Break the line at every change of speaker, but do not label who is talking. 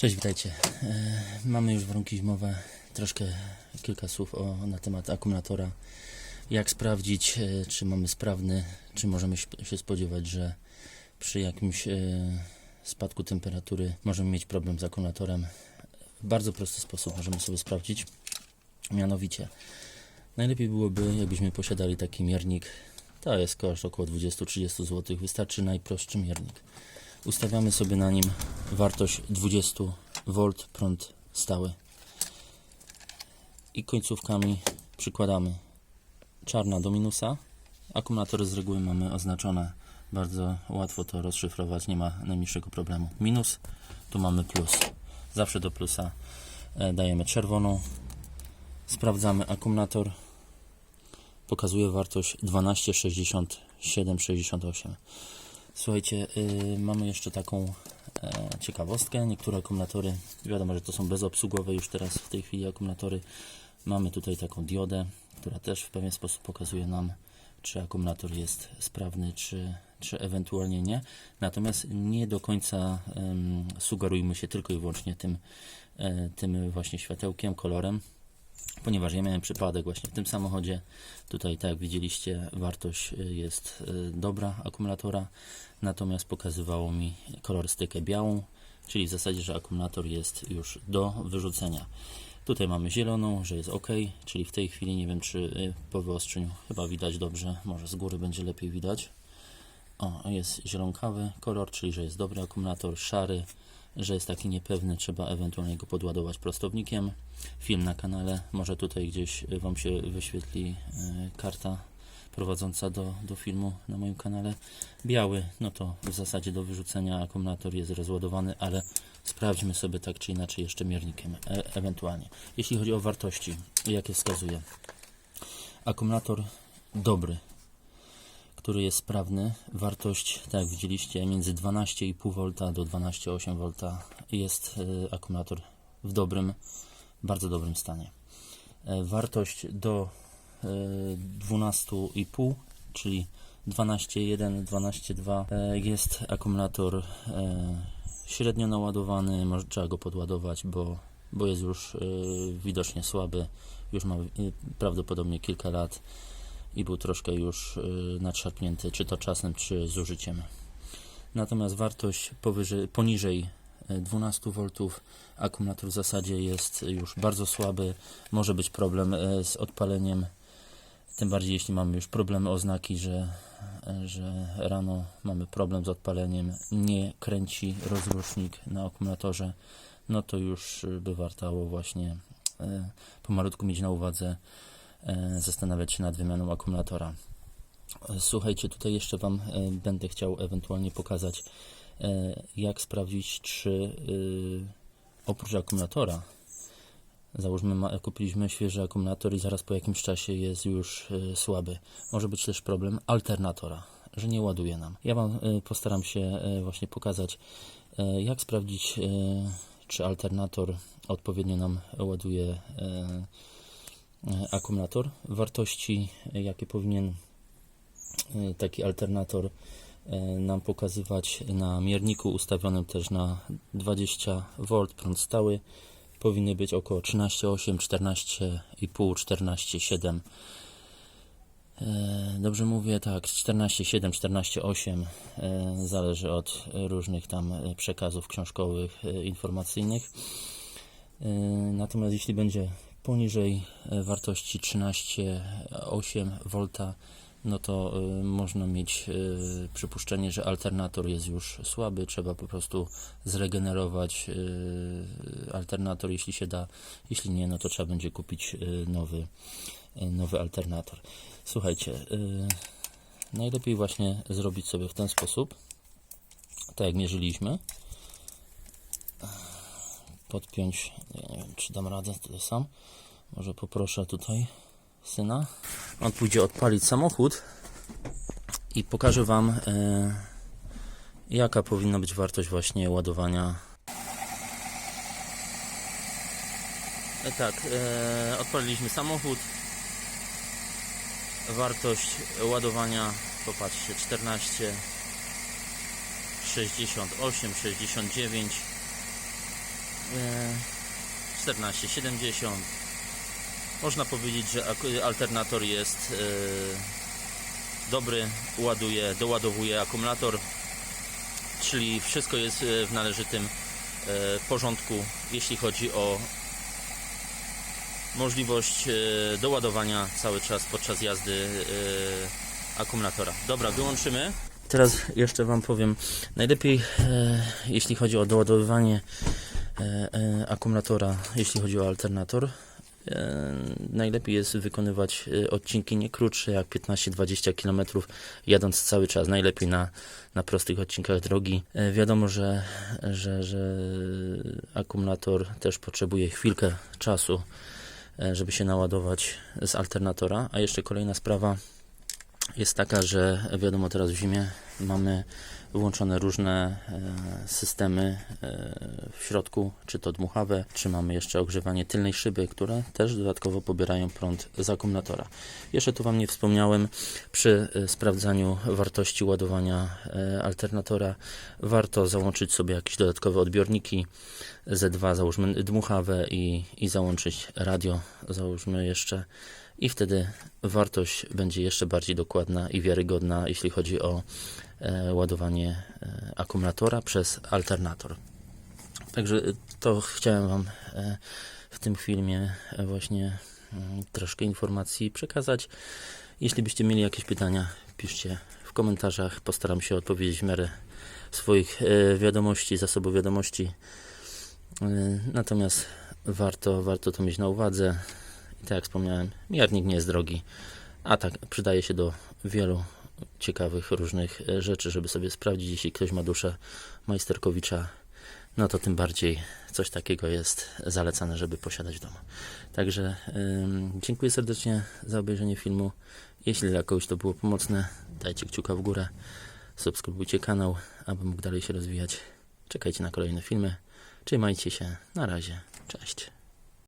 Cześć, witajcie. E, Mamy już warunki zimowe. Troszkę kilka słów o, na temat akumulatora. Jak sprawdzić, e, czy mamy sprawny, czy możemy się- spodziewać, że przy jakimś e, spadku temperatury możemy mieć problem z akumulatorem. W bardzo prosty sposób możemy sobie sprawdzić. Mianowicie, najlepiej byłoby, jakbyśmy posiadali taki miernik. To jest koszt około 20-30 zł. Wystarczy najprostszy miernik. Ustawiamy sobie na nim wartość 20 V prąd stały i końcówkami przykładamy czarna do minusa. Akumulatory z reguły mamy oznaczone. Bardzo łatwo to rozszyfrować, nie ma najmniejszego problemu. Minus, tu mamy plus. Zawsze do plusa e, dajemy czerwoną. Sprawdzamy akumulator. Pokazuje wartość 12,67,68. Słuchajcie, y, mamy jeszcze taką e, ciekawostkę. Niektóre akumulatory, wiadomo, że to są bezobsługowe już teraz w tej chwili akumulatory. Mamy tutaj taką diodę, która też w pewien sposób pokazuje nam, czy akumulator jest sprawny, czy, czy ewentualnie nie. Natomiast nie do końca sugerujmy się tylko i wyłącznie tym, e, tym właśnie światełkiem, kolorem ponieważ ja miałem przypadek właśnie w tym samochodzie. Tutaj, tak jak widzieliście, wartość y, jest y, dobra akumulatora, natomiast pokazywało mi kolorystykę białą, czyli w zasadzie, że akumulator jest już do wyrzucenia. Tutaj mamy zieloną, że jest ok, czyli w tej chwili nie wiem, czy y, po wyostrzeniu chyba widać dobrze, może z góry będzie lepiej widać. O, jest zielonkawy kolor, czyli że jest dobry akumulator, szary, że jest taki niepewny, trzeba ewentualnie go podładować prostownikiem. Film na kanale, może tutaj gdzieś Wam się wyświetli e, karta prowadząca do, do filmu na moim kanale. Biały, no to w zasadzie do wyrzucenia akumulator jest rozładowany, ale sprawdźmy sobie tak czy inaczej jeszcze miernikiem, e ewentualnie. Jeśli chodzi o wartości, jakie wskazuje. Akumulator dobry, który jest sprawny. Wartość, tak jak widzieliście, między 12,5 V do 12,8 V jest e, akumulator w dobrym, bardzo dobrym stanie. E, Wartość do e, 12,5, czyli 12,1, 12,2 e, jest akumulator e, średnio naładowany, może trzeba go podładować, bo, bo jest już e, widocznie słaby, już ma e, prawdopodobnie kilka lat i był troszkę już y, nadszarpnięty, czy to czasem, czy zużyciem. Natomiast wartość powyżej, poniżej y, 12 V akumulator w zasadzie jest już bardzo słaby. Może być problem y, z odpaleniem, tym bardziej jeśli mamy już problemy oznaki, że, y, że rano mamy problem z odpaleniem, nie kręci rozrusznik na akumulatorze, no to już y, by wartało właśnie y, pomalutku mieć na uwadze zastanawiać się nad wymianą akumulatora. E, Słuchajcie, tutaj jeszcze Wam e, będę chciał ewentualnie pokazać, e, jak sprawdzić, czy oprócz akumulatora, załóżmy, kupiliśmy świeży akumulator i zaraz po jakimś czasie jest już słaby. Może być też problem alternatora, że nie ładuje nam. Ja Wam postaram się właśnie pokazać, jak sprawdzić, czy alternator odpowiednio nam ładuje e, akumulator. Wartości, e, jakie powinien e, taki alternator e, nam pokazywać na mierniku ustawionym też na 20 V prąd stały powinny być około 13,8, 14,5, 14,7 E, Dobrze mówię, tak, 14,7, 14,8 e, zależy od różnych tam e, przekazów książkowych, e, informacyjnych. E, Natomiast jeśli będzie poniżej e, wartości 13,8 V, no to e, można mieć e, przypuszczenie, że alternator jest już słaby. Trzeba po prostu zregenerować alternator, jeśli się da. Jeśli nie, no to trzeba będzie kupić nowy, nowy alternator. Słuchajcie, najlepiej właśnie zrobić sobie w ten sposób, tak jak mierzyliśmy podpiąć. Nie wiem, czy dam radę tutaj sam. Może poproszę tutaj syna. On pójdzie odpalić samochód i pokażę Wam, e, jaka powinna być wartość właśnie ładowania. E, tak, e, odpaliliśmy samochód. Wartość ładowania, popatrzcie, 14, 68, 69. e, 14, 70. Można powiedzieć, że alternator jest e, dobry, ładuje, doładowuje akumulator, czyli wszystko jest e, w należytym e, porządku, jeśli chodzi o możliwość doładowania cały czas podczas jazdy akumulatora. Dobra, wyłączymy. Teraz jeszcze Wam powiem, najlepiej jeśli chodzi o doładowywanie akumulatora, jeśli chodzi o alternator, e, najlepiej jest wykonywać e, odcinki nie krótsze jak 15-20 km jadąc cały czas, najlepiej na, na prostych odcinkach drogi. E, wiadomo, że, że, że akumulator też potrzebuje chwilkę czasu, e, żeby się naładować z alternatora, a jeszcze kolejna sprawa jest taka, że wiadomo teraz w zimie mamy wyłączone różne e, systemy e, w środku, czy to dmuchawe, czy mamy jeszcze ogrzewanie tylnej szyby, które też dodatkowo pobierają prąd z akumulatora. Jeszcze tu Wam nie wspomniałem, przy e, sprawdzaniu wartości ładowania alternatora warto załączyć sobie jakieś dodatkowe odbiorniki Z2 załóżmy dmuchawe i, i załączyć radio załóżmy jeszcze i wtedy wartość będzie jeszcze bardziej dokładna i wiarygodna, jeśli chodzi o e, ładowanie e, akumulatora przez alternator. Także e, to chciałem Wam w tym filmie właśnie mm, troszkę informacji przekazać. Jeśli byście mieli jakieś pytania, piszcie w komentarzach. Postaram się odpowiedzieć w miarę swoich wiadomości, zasobu wiadomości. Natomiast warto, warto to mieć na uwadze. Tak jak wspomniałem, miernik nie jest drogi, a tak przydaje się do wielu ciekawych różnych e, rzeczy, żeby sobie sprawdzić, jeśli ktoś ma duszę majsterkowicza, no to tym bardziej coś takiego jest zalecane, żeby posiadać w domu. Także dziękuję serdecznie za obejrzenie filmu. Jeśli dla kogoś to było pomocne, dajcie kciuka w górę, subskrybujcie kanał, aby mógł dalej się rozwijać. Czekajcie na kolejne filmy. Trzymajcie się. Na razie. Cześć.